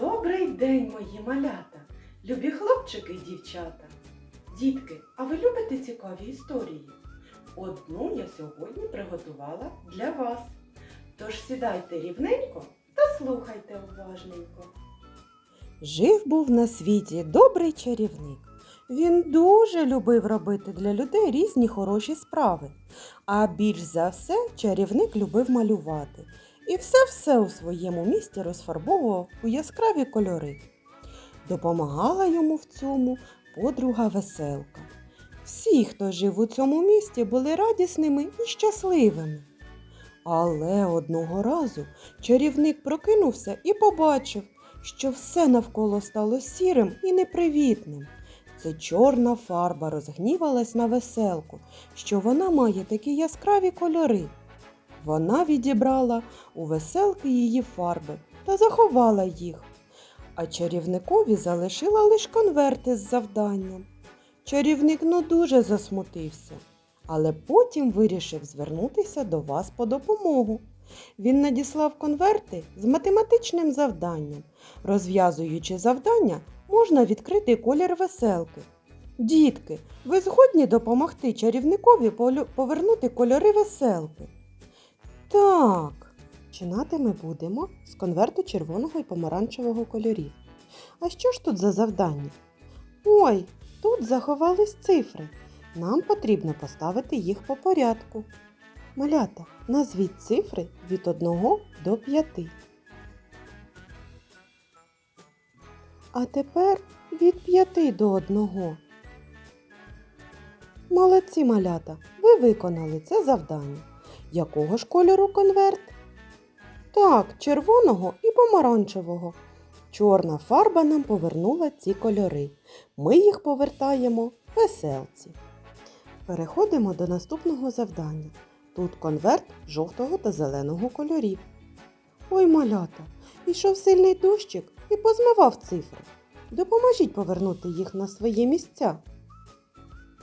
Добрий день, мої малята, любі хлопчики і дівчата. Дітки, а ви любите цікаві історії? Одну я сьогодні приготувала для вас. Тож сідайте рівненько та слухайте уважненько. Жив був на світі добрий чарівник. Він дуже любив робити для людей різні хороші справи. А більш за все чарівник любив малювати. І все-все у своєму місті розфарбовував у яскраві кольори. Допомагала йому в цьому подруга веселка. Всі, хто жив у цьому місті, були радісними і щасливими. Але одного разу чарівник прокинувся і побачив, що все навколо стало сірим і непривітним. Це чорна фарба розгнівалась на веселку, що вона має такі яскраві кольори. Вона відібрала у веселки її фарби та заховала їх, а чарівникові залишила лише конверти з завданням. Чарівник ну дуже засмутився, але потім вирішив звернутися до вас по допомогу. Він надіслав конверти з математичним завданням. Розв'язуючи завдання, можна відкрити колір веселки. Дітки, ви згодні допомогти чарівникові повернути кольори веселки? Так. Починати ми будемо з конверту червоного і помаранчевого кольорів. А що ж тут за завдання? Ой, тут заховались цифри. Нам потрібно поставити їх по порядку. Малята, назвіть цифри від 1 до 5. А тепер від 5 до 1. Молодці малята, ви виконали це завдання. Якого ж кольору конверт? Так, червоного і помаранчевого. Чорна фарба нам повернула ці кольори. Ми їх повертаємо веселці. Переходимо до наступного завдання. Тут конверт жовтого та зеленого кольорів. Ой, малята, ішов сильний дощик і позмивав цифри. Допоможіть повернути їх на свої місця.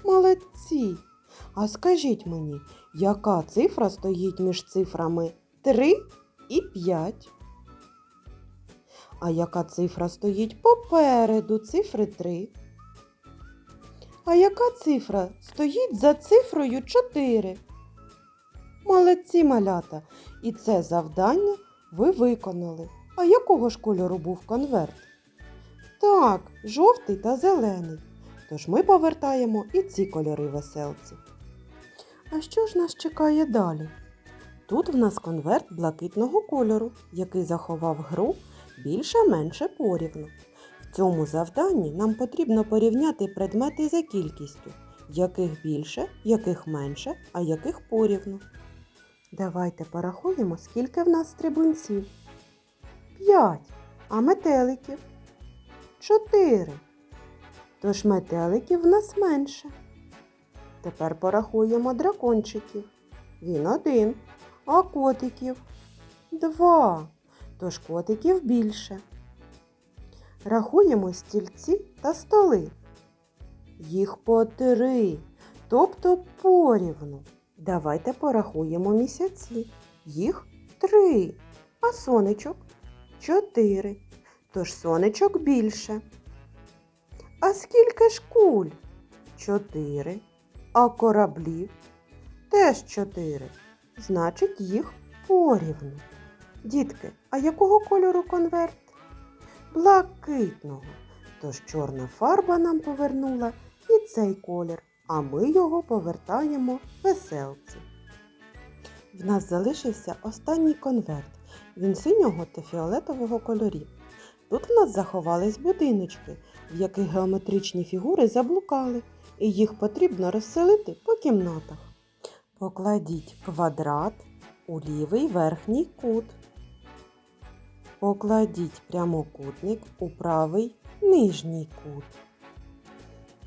Молодці! А скажіть мені, яка цифра стоїть між цифрами 3 і 5? А яка цифра стоїть попереду цифри 3? А яка цифра стоїть за цифрою 4? Молодці малята! І це завдання ви виконали. А якого ж кольору був конверт? Так, жовтий та зелений. Тож ми повертаємо і ці кольори веселці. А що ж нас чекає далі? Тут в нас конверт блакитного кольору, який заховав гру більше-менше порівну. В цьому завданні нам потрібно порівняти предмети за кількістю, яких більше, яких менше, а яких порівну. Давайте порахуємо, скільки в нас стрибунців. П'ять. А метеликів? Чотири. Тож метеликів в нас менше. Тепер порахуємо дракончиків. Він один. А котиків два. Тож котиків більше. Рахуємо стільці та столи. Їх по три, тобто порівну. Давайте порахуємо місяці. Їх три. А сонечок чотири. Тож сонечок більше. А скільки ж куль? Чотири. А кораблів теж чотири. Значить, їх порівну. Дітки, а якого кольору конверт? Блакитного. Тож чорна фарба нам повернула і цей колір, а ми його повертаємо веселці. В нас залишився останній конверт. Він синього та фіолетового кольорів. Тут в нас заховались будиночки, в яких геометричні фігури заблукали, і їх потрібно розселити по кімнатах. Покладіть квадрат у лівий верхній кут. Покладіть прямокутник у правий нижній кут.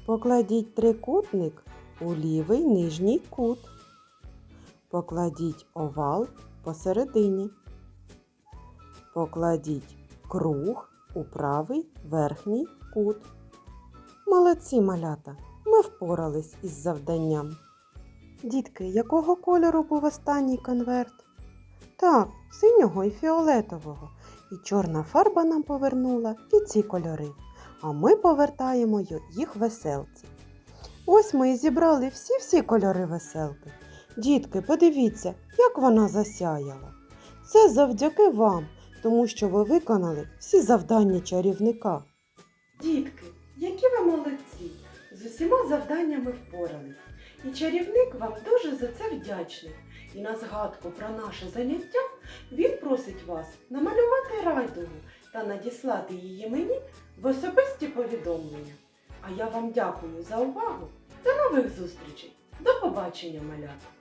Покладіть трикутник у лівий нижній кут. Покладіть овал посередині. Покладіть круг у правий верхній кут. Молодці малята! Ми впорались із завданням. Дітки, якого кольору був останній конверт? Так, синього і фіолетового. І чорна фарба нам повернула і ці кольори. А ми повертаємо їх веселці. Ось ми і зібрали всі-всі кольори веселки. Дітки, подивіться, як вона засяяла. Це завдяки вам, тому що ви виконали всі завдання чарівника. Дітки, які ви молодці! З усіма завданнями впорались. І чарівник вам дуже за це вдячний. І на згадку про наше заняття він просить вас намалювати райдугу та надіслати її мені в особисті повідомлення. А я вам дякую за увагу. До нових зустрічей. До побачення, малята!